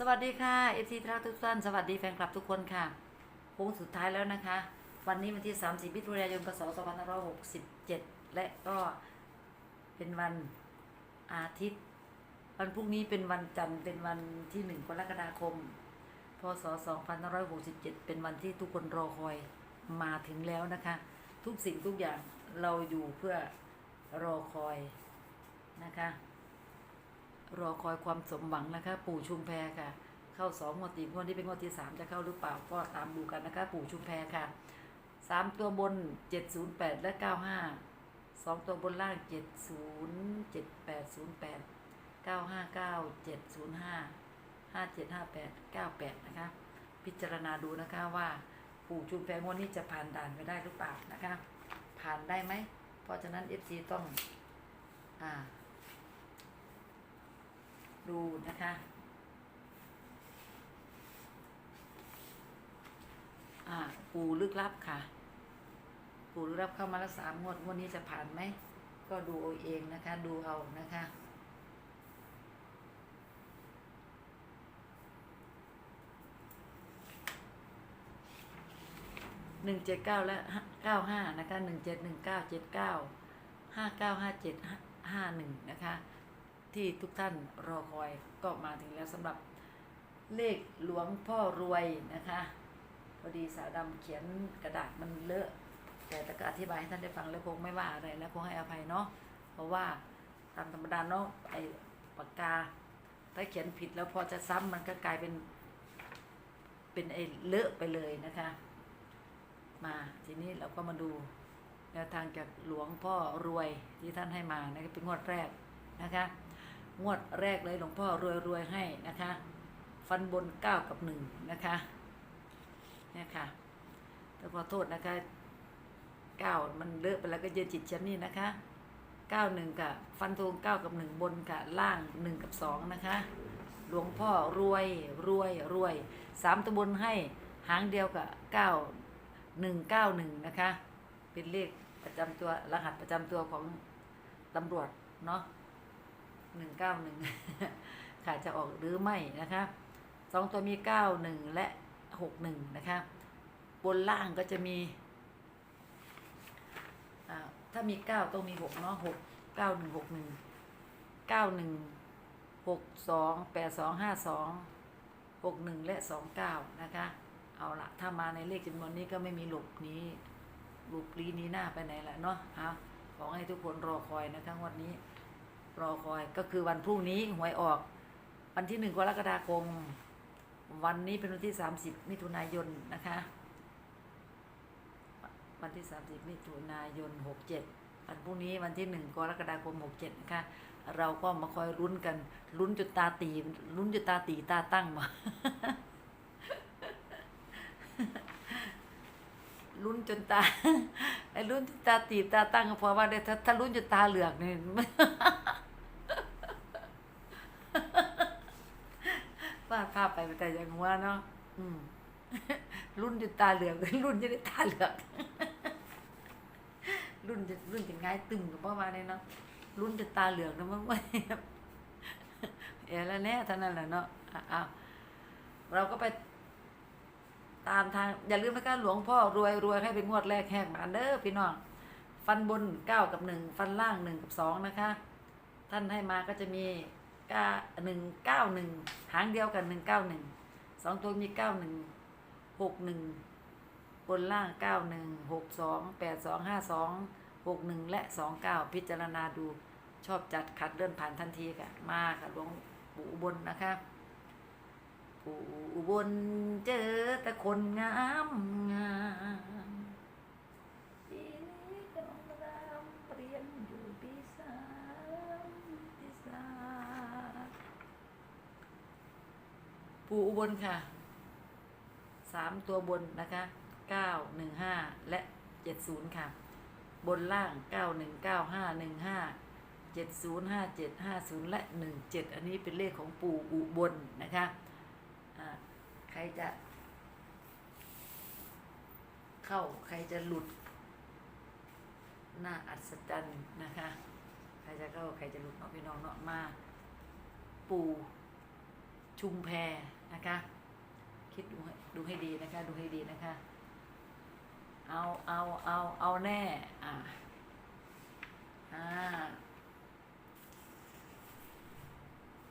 สวัสดีค่ะเอฟซีทรักทุกท่านสวัสดีแฟนคลับทุกคนค่ะโค้งสุดท้ายแล้วนะคะ วันนี้วันที่ 30มิถุนายนพศ2567 และก็เป็นวันอาทิตย์ วันพรุ่งนี้เป็นวันจันทร์เป็นวันที่ 1 กรกฎาคม พศ 2567 เป็นวันที่ทุกคนรอคอยมาถึงแล้วนะคะ ทุกสิ่งทุกอย่างเราอยู่เพื่อรอคอยนะคะ รอคอยความสมหวังนะคะ ปู่ชุมแพค่ะ เข้าสองงวดตีงวดที่เป็นงวดที่สามจะเข้าหรือเปล่าก็ตามดูกันนะคะ ปู่ชุมแพค่ะสามตัวบนเจ็ดศูนย์แปดและเก้าห้าสองตัวบนล่างเจ็ดศูนย์เจ็ดแปดศูนย์แปดเก้าห้าเก้าเจ็ดศูนย์ห้าห้าเจ็ดห้าแปดเก้าแปดนะคะ พิจารณาดูนะคะว่าปู่ชุมแพงวดนี้จะผ่านด่านไปได้หรือเปล่านะคะ ผ่านได้ไหม เพราะฉะนั้น FC ต้องอ่า ดูนะคะ อ่า ปูลึกลับค่ะ ปูลึกลับเข้ามาแล้วสามงวดงวดนี้จะผ่านไหม ก็ดูเอาเองนะคะ ดูเอานะคะหนึ่งเจ็ดเก้าและเก้าห้านะคะหนึ่งเจ็ดหนึ่งเก้าเจ็ดเก้าห้าเก้าห้าเจ็ดห้าหนึ่งนะคะ ที่ทุกท่านรอคอยก็มาถึงแล้วสำหรับเลขหลวงพ่อรวยนะคะ พอดีสาวดำเขียนกระดาษมันเลอะ แต่ตะกอธิบายให้ท่านได้ฟังแล้วคงไม่ว่าอะไรแล้วคงให้อภัยเนาะเพราะว่าตามธรรมดาเนาะไอ้ปากกาถ้าเขียนผิดแล้วพอจะซ้ำมันก็กลายเป็น เป็นไอ้เลอะไปเลยนะคะ มาทีนี้เราก็มาดูแนวทางจากหลวงพ่อรวยที่ท่านให้มานะเป็นงวดแรกนะคะ งวดแรกเลยหลวงพ่อรวยรวยให้นะคะ ฟันบนเก้ากับหนึ่งนะคะเนี่ยค่ะแต่ขอโทษนะคะเก้ามันเลอะไปแล้วก็เยอะจิตฉันนี่นะคะเก้าหนึ่งกับฟันธงเก้ากับหนึ่งบนกับล่างหนึ่งกับสองนะคะ หลวงพ่อรวยรวยรวยสามตัวบนให้หางเดียวกับเก้าหนึ่งเก้าหนึ่งนะคะ เป็นเลขประจำตัวรหัสประจำตัวของตำรวจเนาะ หนึ่งเก้าหนึ่งค่ะจะออกหรือไม่นะคะสองตัวมีเก้าหนึ่งและหกหนึ่งนะคะบนล่างก็จะมีถ้ามีเก้าต้องมีหกเนาะหกเก้าหนึ่งหกหนึ่งเก้าหนึ่งหกสองแปดสองห้าสองหกหนึ่งและสองเก้านะคะ เอาละถ้ามาในเลขจำนวนนี้ก็ไม่มีหลบนี้หลบลีนี้หน้าไปไหนละเนาะเอาขอให้ทุกคนรอคอยนะคะงวันนี้ รอคอยก็คือวันพรุ่งนี้หวยออก วันที่หนึ่งกรกฎาคม วันนี้เป็นวันที่สามสิบมิถุนายนนะคะ วันที่สามสิบมิถุนายนหกเจ็ดวันพรุ่งนี้วันที่หนึ่งกรกฎาคมหกเจ็ดนะคะ เราก็มาคอยลุ้นกันลุ้นจนตาตีลุ้นจนตาตีตาตั้งมาลุ้นจนตาไอ้ลุ้นจนตาตีตาตั้งก็เพราะว่าได้ถ้าถ้าลุ้นจนตาเหลือกนี่วาดภาพ ไปแต่อย่างว่าเนาะอืม รุ่นจนตาเหลือกรุ่นจะได้ตาเหลือกรุ่นจะรุ่นจะง่ายตึงกับพ่อมาเนี่ยเนาะรุ่นจะตาเหลือกนะมั้งไม่เออแล้วแน่เท่านั้นแหละเนาะอ้าวเราก็ไปตามทาง อย่าลืมนะคะหลวงพ่อรวยรวยให้เป็นงวดแรกแหกมาเด้อพี่น้อง ฟันบนเก้ากับหนึ่งฟันล่างหนึ่งกับสองนะคะ ท่านให้มาก็จะมี ก้าหนึ่งเก้าหนึ่งหางเดียวกันหนึ่งเก้าหนึ่งสองตัวมีเก้าหนึ่งหกหนึ่งบนล่างเก้าหนึ่งหกสองแปดสองห้าสองหกหนึ่งและสองเก้าพิจารณาดูชอบจัดขัดเลื่อนผ่านทันทีค่ะ มาค่ะหลวงปู่อุบลนะคะปู่อุบลเจอแต่คนงามงามปีนี้กำลังรำเรียนอยู่ปีสามปีสาม ปูอุบลค่ะสามตัวบนนะคะเก้าหนึ่งห้าและเจ็ดศูนย์ค่ะ บนล่างเก้าหนึ่งเก้าห้าหนึ่งห้าเจ็ดศูนย์ห้าเจ็ดห้าศูนย์และหนึ่งเจ็ดอันนี้เป็นเลขของปูอุบลนะคะอ่าใครจะ เข้าใครจะหลุดน่าอัศจรรย์นะคะ ใครจะเข้าใครจะหลุดเนาะพี่น้องเนาะมา ปูชุมแพ นะคะ คิดดูให้ดูให้ดีนะคะ ดูให้ดีนะคะ เอาเอาเอาเอาแน่อ่าอ่า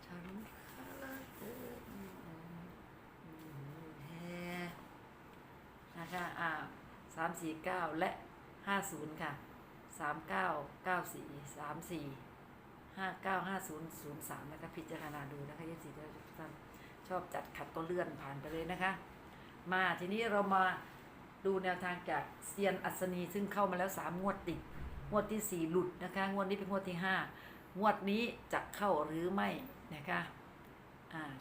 ฉันรักเธออืมอืมแท้นะคะอ่าสามสี่เก้าและห้าศูนย์ค่ะสามเก้าเก้าสี่สามสี่ห้าเก้าห้าศูนย์ศูนย์สามนะคะพิจารณาดูนะคะยี่สิบท่าน ชอบจัดขัดก็เลื่อนผ่านไปเลยนะคะ มาทีนี้เรามาดูแนวทางจากเซียนอัศนีซึ่งเข้ามาแล้วสามงวดติด งวดที่สี่หลุดนะคะ งวดนี้เป็นงวดที่ห้างวดนี้จะเข้าหรือไม่นะคะ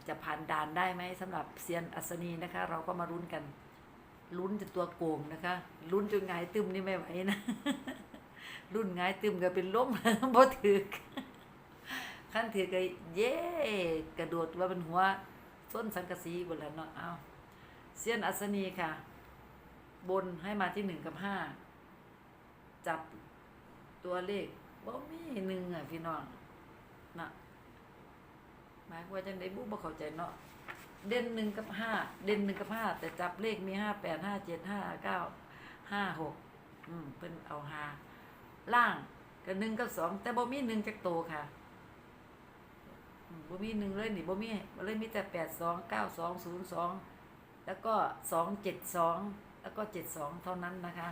จะผ่านด่านได้ไหมสำหรับเซียนอัศนีนะคะ เราก็มาลุ้นกันลุ้นจนตัวโกงนะคะลุ้นจนหงายตึมนี่ไม่ไหวนะรุ่นหงายตึมก็เป็นล้มบ่ถือกขั้นถือก็เย่กระโดดว่าเป็นหัว ส้นสังกะสีบนแล้วเนาะเอาเซียนอัศนีค่ะ บนให้มาที่หนึ่งกับห้าจับตัวเลขบ่มีหนึ่งอะพี่น้องนะหมายความว่าจังได้บุบ่เข้าใจเนาะเด่นหนึ่งกับห้าเด่นหนึ่งกับห้าแต่จับเลขมีห้าแปดห้าเจ็ดห้าเก้าห้าหกอืมเพิ่นเอาหาล่างกับหนึ่งกับสองแต่บ่มีหนึ่งจักโตค่ะ บ่มีหนึ่งเลยนี่บ่มีเลยมีแต่แปดสองเก้าสองศูนย์สองแล้วก็สองเจ็ดสองแล้วก็เจ็ดสองเท่านั้นนะคะ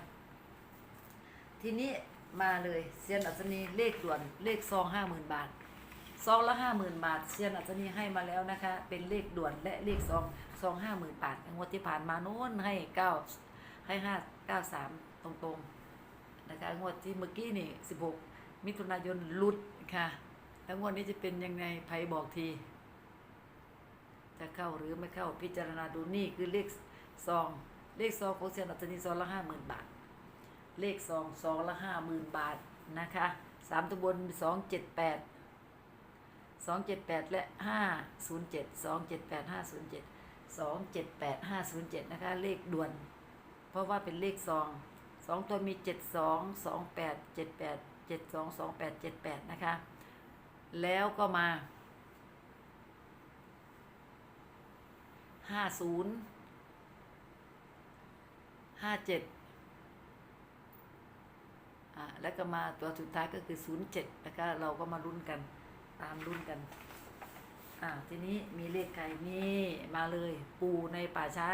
ทีนี้มาเลยเซียนอัศนีเลขด่วนเลขซองห้าหมื่นบาทซองละห้าหมื่นบาทเซียนอัศนีให้มาแล้วนะคะ เป็นเลขด่วนและเลขซองซองห้าหมื่นบาทงวดที่ผ่านมาโน้นให้เก้าให้ห้าเก้าสามตรงๆนะคะงวดที่เมื่อกี้นี่สิบหกมิถุนายนลุดค่ะ แล้วงวดนี้จะเป็นยังไงไผบอกที จะเข้าหรือไม่เข้าพิจารณาดูนี่คือเลขซอง เลขซองของเซียนอัศนีซองละห้าหมื่นบาท เลขซองซองละห้าหมื่นบาทนะคะสามตัวบนสองเจ็ดแปดสองเจ็ดแปดและห้าศูนย์เจ็ดสองเจ็ดแปดห้าศูนย์เจ็ดสองเจ็ดแปดห้าศูนย์เจ็ดนะคะ เลขด่วน เพราะว่าเป็นเลขซองสองตัวมีเจ็ดสองสองแปดเจ็ดแปดเจ็ดสองสองแปดเจ็ดแปดนะคะ แล้วก็มาห้าศูนย์ห้าเจ็ดอ่าแล้วก็มาตัวสุดท้ายก็คือ07นะคะเราก็มาลุ้นกัน ตามลุ้นกัน อ่า ทีนี้มีเลขไก่นี่มาเลย ปูในป่าช้า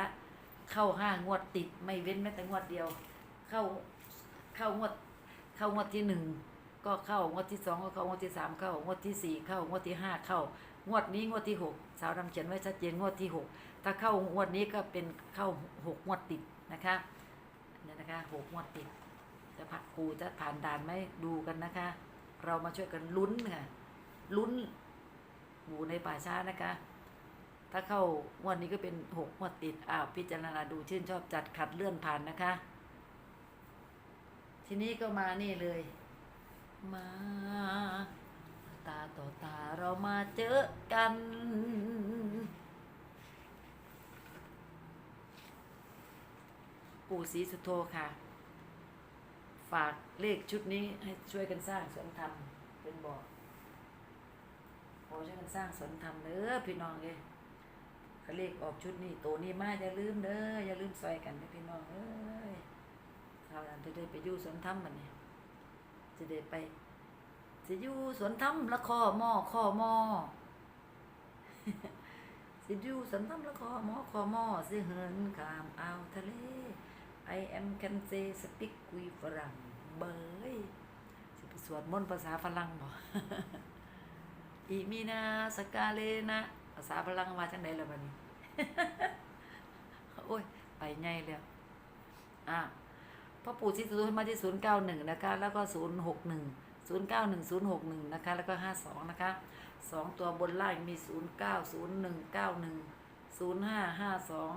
เข้าห้างวดติด ไม่เว้นแม้แต่งวดเดียว เข้าเข้างวด เข้างวดที่หนึ่ง ก็เข้างวดที่สองก็เข้างวดที่สามเข้างวดที่สี่เข้างวดที่ห้าเข้างวดนี้งวดที่หกสาวดำเขียนไว้ชัดเจนงวดที่หกถ้าเข้างวดนี้ก็เป็นเข้าหกงวดติดนะคะเนี่ยนะคะหกงวดติดจะผักครูจะผ่านด่านไหมดูกันนะคะ เรามาช่วยกันลุ้นค่ะลุ้นหมูในป่าช้านะคะ ถ้าเข้างวดนี้ก็เป็นหกงวดติดอ้าวพิจารณาดูชื่นชอบจัดขัดเลื่อนผ่านนะคะ ทีนี้ก็มานี่เลย มา ตาต่อตาเรามาเจอกัน ปู่ศรีสุโธค่ะ ฝากเลขชุดนี้ให้ช่วยกันสร้างสวนธรรมเป็นบอกขอช่วยกันสร้างสวนธรรมเด้อพี่น้องเลยเขาเลขออกชุดนี้โตนี้มาอย่าลืมเด้ออย่าลืมซอยกันเด้อพี่น้องเอ้ยชาวนั้นจะได้ไปอยู่สวนธรรมบัดนี้ จะได้ไปจะอยู่สวนธรรมละคอมอคอมอสิอยู่สวนธรรมละคอม้อคอมอสิเหินขามอ่าวทะเล I am can say speak คุยฝรั่งเบยสิไปสวดมนต์ภาษาฝรั่งบ่อีมีนาสกาเลนะภาษาฝรั่งมาจังไดล่ะบัดนี้ โอ้ย ไปใหญ่แล้วอะ พ่อปู่ที่ศูนย์มาที่ศูนย์เก้าหนึ่งนะคะ แล้วก็ศูนย์หกหนึ่งศูนย์เก้าหนึ่งศูนย์หกหนึ่งนะคะ แล้วก็ห้าสองนะคะสองตัวบนล่างมีศูนย์เก้าศูนย์หนึ่งเก้าหนึ่งศูนย์ห้าห้าสอง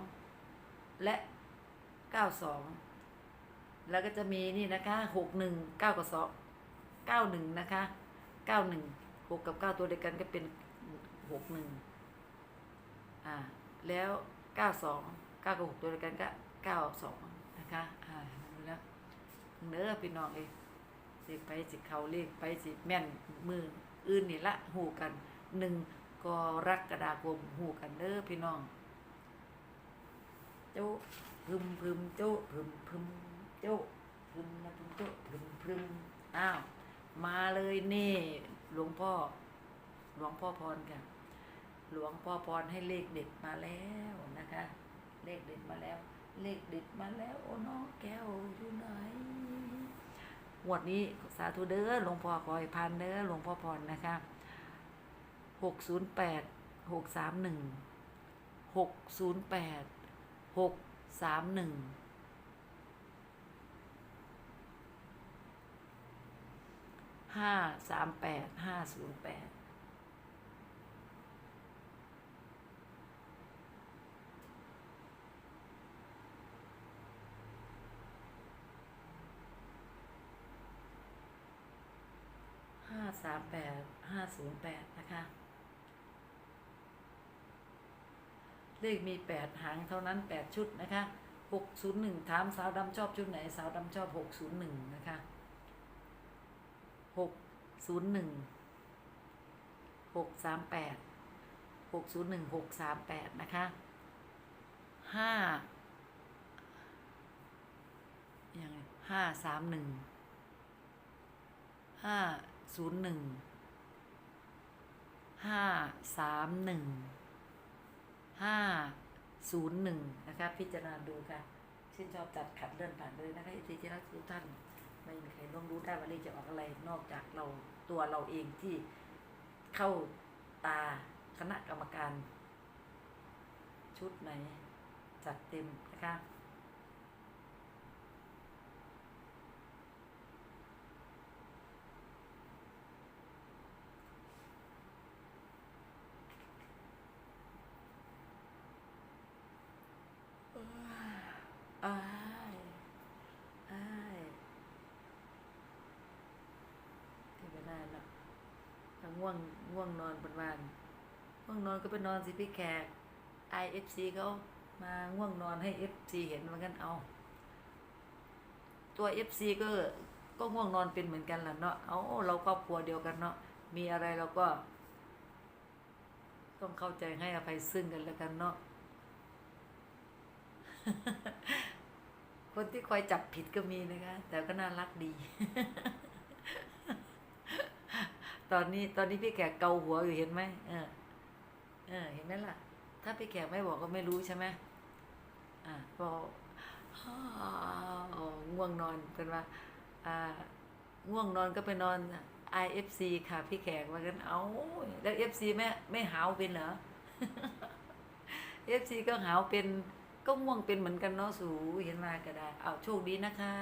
และเก้าสองแล้วก็จะมีนี่นะคะหกหนึ่งเก้ากับสองเก้าหนึ่งนะคะเก้าหนึ่งหกกับเก้าตัวเดียวกันก็เป็นหกหนึ่งอ่าแล้วเก้าสองเก้ากับหกตัวเดียวกันก็เก้าสองนะคะอ่า เนื้อพี่น้องเองสิไปสิเขาเลขไปสิแม่นมืออื่นนี่ละหูกันหนึ่งกรักกระดาคมหูกันเด้อพี่น้องโจ้พึมพึมโจ้พึมพึมโจ้พึมนะพึมโจ้พึมพึมอ้าวมาเลยนี่หลวงพ่อ หลวงพ่อพรค่ะ หลวงพ่อพรให้เลขเด็ดมาแล้วนะคะ เลขเด็ดมาแล้ว เลขเด็ดมาแล้วโอ้น้องแก้วอยู่ไหนงวดนี้สาธุเด้อหลวงพ่อคอยพันเด้อหลวงพ่อพรนะคะหกศูนย์แปดหกสามหนึ่งหกศูนย์แปดหกสามหนึ่งห้าสามแปดห้าศูนย์แปด 508 นะคะ เลขมี 8 หางเท่านั้น 8 ชุดนะคะ 601 ถามสาวดำชอบชุดไหน สาวดำชอบ 601 นะคะ 601 638 601 638 นะคะ 5 ยังไง531 501 ห้าสามหนึ่งห้าศูนย์หนึ่งนะคะพิจารณาดูค่ะชื่นชอบจัดขัดเลื่อนผ่านเลยนะคะอิทธิที่รักทุกท่านไม่มีใครล่วงรู้ได้ว่าเลขจะออกอะไรนอกจากเราตัวเราเองที่เข้าตาคณะกรรมการ ชุดไหนจัดเต็มนะคะ อ้ายอ้ายที่ไม่ได้แล้วถ้า ง่วงง่วงนอนบนวันง่วงนอนก็ไปนอนสิพี่แขก IFC เขามาง่วงนอนให้ FC เห็นเหมือนกันเอา ตัว FC ก็ก็ง่วงนอนเป็นเหมือนกันแหละเนาะเอาเราครอบครัวเดียวกันเนาะมีอะไรเราก็ ต้องเข้าใจให้อภัยซึ่งกันแล้วกันเนาะคนที่คอยจับผิดก็มีนะคะ แต่ก็น่ารักดี ตอนนี้ตอนนี้พี่แขกเกาหัวอยู่เห็นไหมเออเออเห็นไหมล่ะ ถ้าพี่แขกไม่บอกก็ไม่รู้ใช่ไหมอ่าพอฮ่าอ๋อง่วงนอนเป็นว่าอ่าง่วงนอนก็ไปนอน IFC ค่ะ พี่แขกว่ากันเอาแล้ว FC ไม่ไม่หาวเป็นเหรอ FC ก็หาวเป็นก็ง่วงเป็นเหมือนกันเนาะสูเห็นมาก็ได้ เอาโชคดีนะคะ